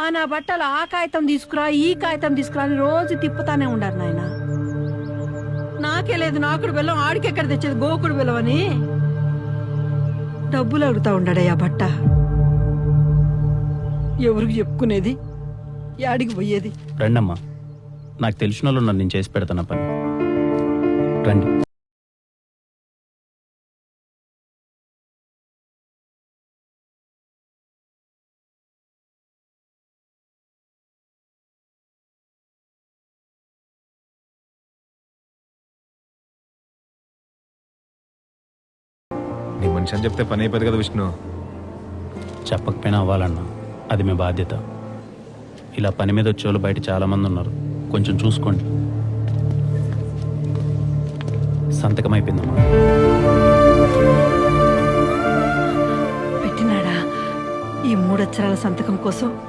ఆ నా బట్టలు ఆ కాగితం తీసుకురా ఈ కాగితం తీసుకురా అని రోజు తిప్పుతానే ఉండారు నాయన. నాకే లేదు నాకుడు బెల్లం ఆడికెక్కడ తెచ్చేది? గోకుడు బెల్లం అని. డబ్బులు అడుగుతా ఉండాడయ్యా బట్ట. ఎవరికి చెప్పుకునేది? యాడికి పోయేది? రండమ్మా. నాకు తెలిసిన వాళ్ళు నన్ను నేను చేసి పెడతాను పని. రండి. నీ మనిషి అని చెప్తే పని అయిపోతుంది కదా విష్ణు. చెప్పకపోయినా అవ్వాలన్నా అది మీ బాధ్యత. ఇలా పని మీద వచ్చేవాళ్ళు బయట చాలా మంది ఉన్నారు. కొంచెం చూసుకోండి. సంతకం అయిపోయిందమ్మా. పెట్టినాడా ఈ మూడక్షరాల సంతకం కోసం?